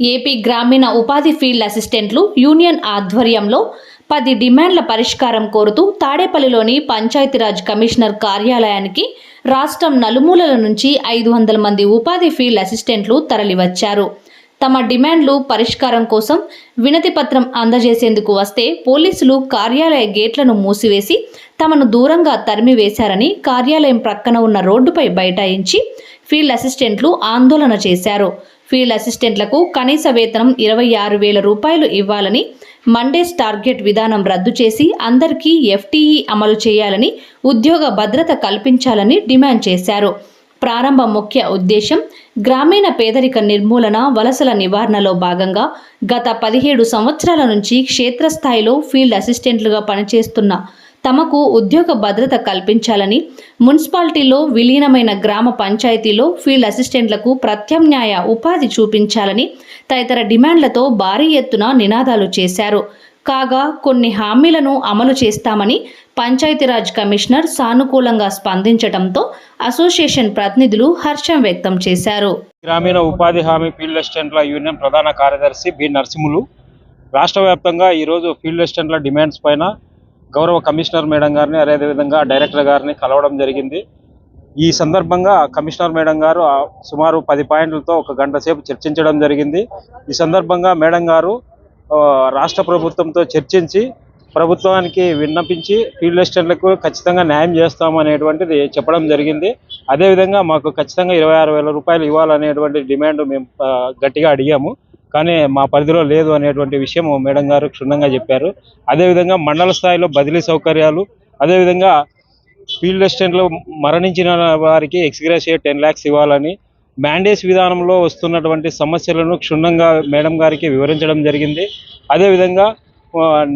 AP గ్రామీణ ఉపాధి field అసిస్టెంట్లు యూనియన్ ఆధ్వర్యంలో పది డిమాండ్ల పరిష్కారం కోరుతూ తాడేపల్లిలోని పంచాయతీరాజ్ కమిషనర్ కార్యాలయానికి రాష్ట్రం నలుమూలల నుంచి ఐదు వందల మంది ఉపాధి ఫీల్డ్ అసిస్టెంట్లు తరలివచ్చారు. తమ డిమాండ్లు పరిష్కారం కోసం వినతి పత్రం అందజేసేందుకు వస్తే పోలీసులు కార్యాలయ గేట్లను మూసివేసి తమను దూరంగా తరిమివేశారని కార్యాలయం ప్రక్కన ఉన్న రోడ్డుపై బైఠాయించి ఫీల్డ్ అసిస్టెంట్లు ఆందోళన చేశారు. ఫీల్డ్ అసిస్టెంట్లకు కనీస వేతనం ఇరవై ఆరు వేల రూపాయలు ఇవ్వాలని మండేస్ టార్గెట్ విధానం రద్దు చేసి అందరికీ ఎఫ్టీఈ అమలు చేయాలని ఉద్యోగ భద్రత కల్పించాలని డిమాండ్ చేశారు. ప్రారంభ ముఖ్య ఉద్దేశం గ్రామీణ పేదరిక నిర్మూలన వలసల నివారణలో భాగంగా గత పదిహేడు సంవత్సరాల నుంచి క్షేత్రస్థాయిలో ఫీల్డ్ అసిస్టెంట్లుగా పనిచేస్తున్న తమకు ఉద్యోగ భద్రత కల్పించాలని మున్సిపాలిటీలో విలీనమైన గ్రామ పంచాయతీలో ఫీల్డ్ అసిస్టెంట్లకు ప్రత్యామ్నాయ ఉపాధి చూపించాలని తదితర డిమాండ్లతో భారీ ఎత్తున నినాదాలు చేశారు. కాగా కొన్ని హామీలను అమలు చేస్తామని పంచాయతీరాజ్ కమిషనర్ సానుకూలంగా స్పందించడంతో అసోసియేషన్ ప్రతినిధులు హర్షం వ్యక్తం చేశారు. గ్రామీణ ఉపాధి హామీ ఫీల్డ్ అసిస్టెంట్ల యూనియన్ ప్రధాన కార్యదర్శి బి నరసింహులు. రాష్ట్ర వ్యాప్తంగా ఈరోజు ఫీల్డ్ అసిస్టెంట్ల డిమాండ్స్ పైన గౌరవ కమిషనర్ మేడం గారిని అదేవిధంగా డైరెక్టర్ గారిని కలవడం జరిగింది. ఈ సందర్భంగా కమిషనర్ మేడం గారు సుమారు పది పాయింట్లతో ఒక గంట సేపు చర్చించడం జరిగింది. ఈ సందర్భంగా మేడం గారు రాష్ట్ర ప్రభుత్వంతో చర్చించి ప్రభుత్వానికి విన్నపించి ఫీల్డ్ అసిస్టెంట్లకు ఖచ్చితంగా న్యాయం చేస్తాం అనేటువంటిది చెప్పడం జరిగింది. అదేవిధంగా మాకు ఖచ్చితంగా ఇరవై ఆరు వేల రూపాయలు ఇవ్వాలనేటువంటి డిమాండ్ మేము గట్టిగా అడిగాము. కానీ మా పరిధిలో లేదు అనేటువంటి విషయం మేడం గారు క్షుణ్ణంగా చెప్పారు. అదేవిధంగా మండల స్థాయిలో బదిలీ సౌకర్యాలు అదేవిధంగా ఫీల్డ్ అసిస్టెంట్లు మరణించిన వారికి ఎక్స్గ్రేషియా టెన్ ల్యాక్స్ ఇవ్వాలని మ్యాండేస్ విధానంలో వస్తున్నటువంటి సమస్యలను క్షుణ్ణంగా మేడం గారికి వివరించడం జరిగింది. అదేవిధంగా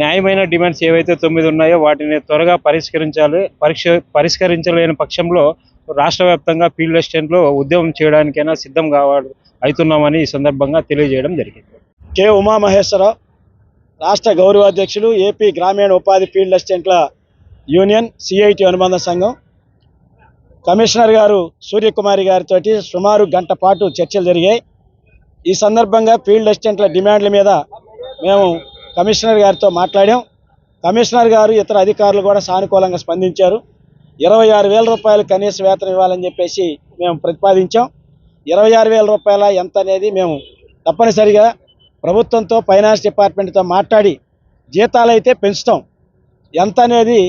న్యాయమైన డిమాండ్స్ ఏవైతే తొమ్మిది ఉన్నాయో వాటిని త్వరగా పరిష్కరించాలి పరీక్ష పరిష్కరించలేని పక్షంలో రాష్ట్ర వ్యాప్తంగా ఫీల్డ్ అసిస్టెంట్లు ఉద్యమం చేయడానికైనా సిద్ధం కావాలి అవుతున్నామని ఈ సందర్భంగా తెలియజేయడం జరిగింది. కె. ఉమామహేశ్వరరావు రాష్ట్ర గౌరవాధ్యక్షులు ఏపీ గ్రామీణ ఉపాధి ఫీల్డ్ అసిస్టెంట్ల యూనియన్ సిఐటి అనుబంధ సంఘం కమిషనర్ గారు సూర్యకుమారి గారితో సుమారు గంట పాటు చర్చలు జరిగాయి. ఈ సందర్భంగా ఫీల్డ్ అసిస్టెంట్ల డిమాండ్ల మీద మేము కమిషనర్ గారితో మాట్లాడాం. కమిషనర్ గారు ఇతర అధికారులు కూడా సానుకూలంగా స్పందించారు. ఇరవై ఆరు వేల రూపాయలు కనీస వేతనం ఇవ్వాలని చెప్పేసి మేము ప్రతిపాదించాం. ఇరవై ఆరు వేల రూపాయల ఎంత అనేది మేము తప్పనిసరిగా ప్రభుత్వంతో ఫైనాన్స్ డిపార్ట్మెంట్తో మాట్లాడి జీతాలు అయితే పెంచుతాం. ఎంత అనేది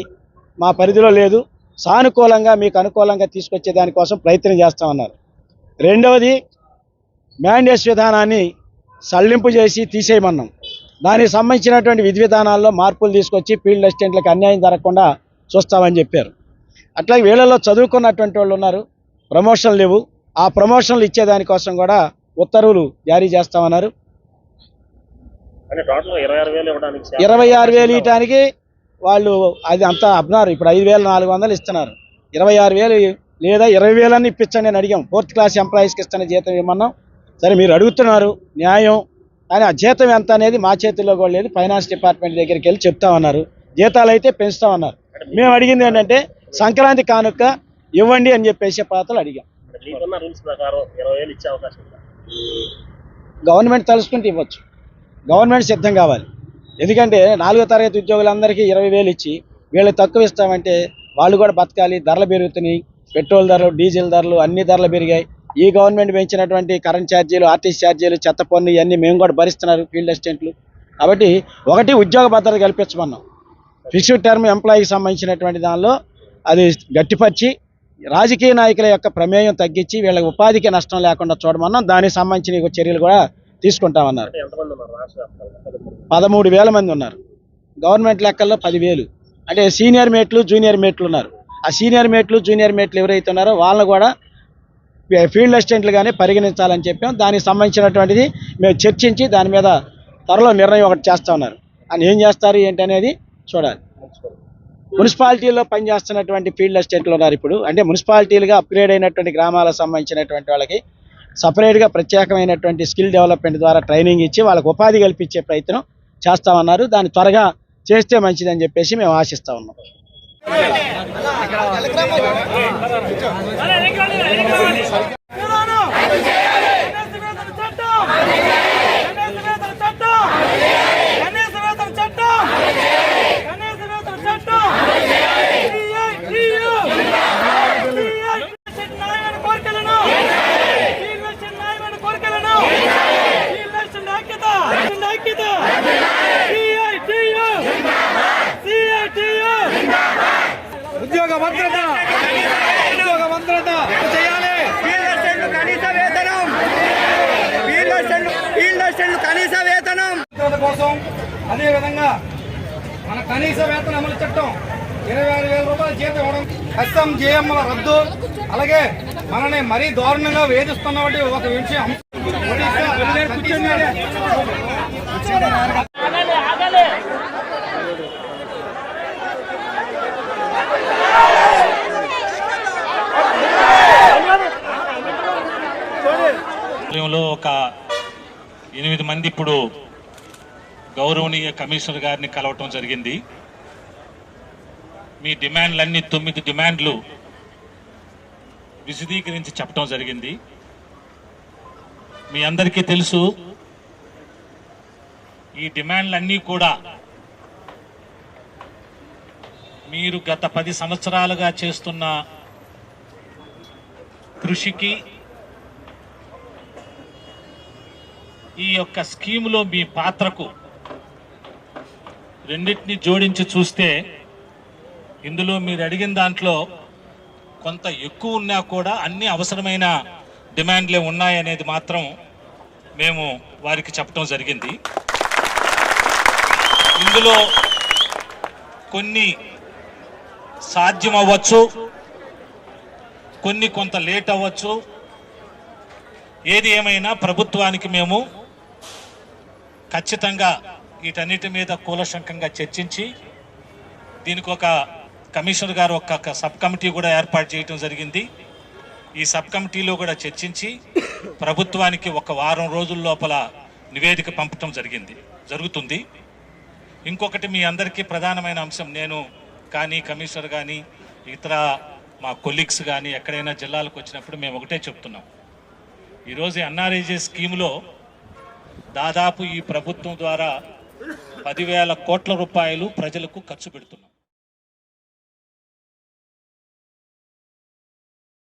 మా పరిధిలో లేదు. సానుకూలంగా మీకు అనుకూలంగా తీసుకొచ్చే దానికోసం ప్రయత్నం చేస్తామన్నారు రెండవది మ్యాండేస్ విధానాన్ని సళ్ళింపు చేసి తీసేయమన్నాం. దానికి సంబంధించినటువంటి విధి విధానాల్లో మార్పులు తీసుకొచ్చి ఫీల్డ్ అసిస్టెంట్లకు అన్యాయం జరగకుండా చూస్తామని చెప్పారు. అట్లాగే వీళ్ళలో చదువుకున్నటువంటి వాళ్ళు ఉన్నారు. ప్రమోషన్ లేవు. ఆ ప్రమోషన్లు ఇచ్చేదానికోసం కూడా ఉత్తర్వులు జారీ చేస్తామన్నారు. ఇరవై ఆరు వేలు ఇవ్వడానికి వాళ్ళు అది అంతా అబ్నారు ఇప్పుడు ఐదు వేల నాలుగు వందలు ఇస్తున్నారు. ఇరవై ఆరు వేలు లేదా ఇరవై వేలని ఇప్పించండి అని అడిగాం. ఫోర్త్ క్లాస్ ఎంప్లాయీస్కి ఇస్తున్న జీతం ఇవ్వమన్నాం సరే మీరు అడుగుతున్నారు న్యాయం. కానీ ఆ జీతం ఎంత అనేది మా చేతుల్లో కూడా లేదు. ఫైనాన్స్ డిపార్ట్మెంట్ దగ్గరికి వెళ్ళి చెప్తామన్నారు. జీతాలు అయితే పెంచుతామన్నారు. మేము అడిగింది ఏంటంటే సంక్రాంతి కానుక ఇవ్వండి అని చెప్పేసి పాత్రలు అడిగాం. మీకున్న రూల్స్ ప్రకారం ఇరవై వేలు ఇచ్చే అవకాశం ఉందా? గవర్నమెంట్ తలుసుకుంటే ఇవ్వచ్చు. గవర్నమెంట్ సిద్ధం కావాలి. ఎందుకంటే నాలుగో తరగతి ఉద్యోగులందరికీ ఇరవై వేలు ఇచ్చి వీళ్ళకి తక్కువ ఇస్తామంటే వాళ్ళు కూడా బతకాలి ధరలు పెరుగుతున్నాయి పెట్రోల్ ధరలు డీజిల్ ధరలు అన్ని ధరలు పెరిగాయి. ఈ గవర్నమెంట్ పెంచినటువంటి కరెంట్ ఛార్జీలు ఆర్టీసీ ఛార్జీలు చెత్త పన్ను ఇవన్నీ మేము కూడా భరిస్తున్నారు ఫీల్డ్ అసిస్టెంట్లు. కాబట్టి ఒకటి ఉద్యోగ భద్రత కల్పించమన్నాం. ఫిక్స్డ్ టర్మ్ ఎంప్లాయీకి సంబంధించినటువంటి దానిలో అది గట్టిపరిచి రాజకీయ నాయకుల యొక్క ప్రమేయం తగ్గించి వీళ్ళకి ఉపాధికి నష్టం లేకుండా చూడమన్నాం. దానికి సంబంధించిన చర్యలు కూడా తీసుకుంటామన్నారు. పదమూడు వేల మంది ఉన్నారు. గవర్నమెంట్ లెక్కల్లో పదివేలు. అంటే సీనియర్ మేట్లు జూనియర్ మేట్లు ఉన్నారు. ఆ సీనియర్ మేట్లు జూనియర్ మేట్లు ఎవరైతే ఉన్నారో వాళ్ళని కూడా ఫీల్డ్ అసిస్టెంట్లుగానే పరిగణించాలని చెప్పాం. దానికి సంబంధించినటువంటిది మేము చర్చించి దాని మీద త్వరలో నిర్ణయం ఒకటి చేస్తా ఉన్నారు. అని ఏం చేస్తారు ఏంటి అనేది చూడాలి మున్సిపాలిటీల్లో పనిచేస్తున్నటువంటి ఫీల్డ్ అసిస్టెంట్లు ఉన్నారు ఇప్పుడు అంటే మున్సిపాలిటీలుగా అప్గ్రేడ్ అయినటువంటి గ్రామాలకు సంబంధించినటువంటి వాళ్ళకి సపరేట్గా ప్రత్యేకమైనటువంటి స్కిల్ డెవలప్మెంట్ ద్వారా ట్రైనింగ్ ఇచ్చి వాళ్ళకు ఉపాధి కల్పించే ప్రయత్నం చేస్తామన్నారు దాన్ని త్వరగా చేస్తే మంచిదని చెప్పేసి మేము ఆశిస్తా ఉన్నాం భద్రత! భద్రత! చేయాలి! కనీస వేతనం! ఫీల్డ్ అసిస్టెంట్లు కనీస వేతనం! కోసం అదేవిధంగా మన కనీస వేతన అమలు చట్టం ఇరవై ఆరు వేల రూపాయలు జీతం ఇవ్వడం కష్టం జేఎంల రద్దు. అలాగే మనని మరీ దారుణంగా వేధిస్తున్న ఒక విషయం. కూర్చొని ఆధ్వర్యంలో ఒక ఎనిమిది మంది ఇప్పుడు గౌరవనీయ కమిషనర్ గారిని కలవటం జరిగింది. మీ డిమాండ్లన్నీ తొమ్మిది డిమాండ్లు విశదీకరించి చెప్పడం జరిగింది. మీ అందరికీ తెలుసు ఈ డిమాండ్లన్నీ కూడా మీరు గత పది సంవత్సరాలుగా చేస్తున్న కృషికి ఈ యొక్క స్కీములో మీ పాత్రకు రెండింటిని జోడించి చూస్తే ఇందులో మీరు అడిగిన దాంట్లో కొంత ఎక్కువ ఉన్నా కూడా అన్ని అవసరమైన డిమాండ్లే ఉన్నాయనేది మాత్రం మేము వారికి చెప్పడం జరిగింది. ఇందులో కొన్ని సాధ్యం అవ్వచ్చు కొన్ని కొంత లేట్ అవ్వచ్చు. ఏది ఏమైనా ప్రభుత్వానికి మేము ఖచ్చితంగా వీటన్నిటి మీద కూలశంకంగా చర్చించి దీనికి ఒక కమిషనర్ గారు ఒక సబ్ కమిటీ కూడా ఏర్పాటు చేయడం జరిగింది. ఈ సబ్ కమిటీలో కూడా చర్చించి ప్రభుత్వానికి ఒక వారం రోజుల లోపల నివేదిక పంపటం జరిగింది జరుగుతుంది. ఇంకొకటి మీ అందరికీ ప్రధానమైన అంశం నేను కానీ కమిషనర్ కానీ ఇతర మా కొలీగ్స్ కానీ ఎక్కడైనా జిల్లాలకు వచ్చినప్పుడు మేము ఒకటే చెప్తున్నాం. ఈరోజు ఎన్ఆర్ఐజే స్కీమ్లో దాదాపు ఈ ప్రభుత్వం ద్వారా పదివేల కోట్ల రూపాయలు ప్రజలకు ఖర్చు పెడుతున్నాం.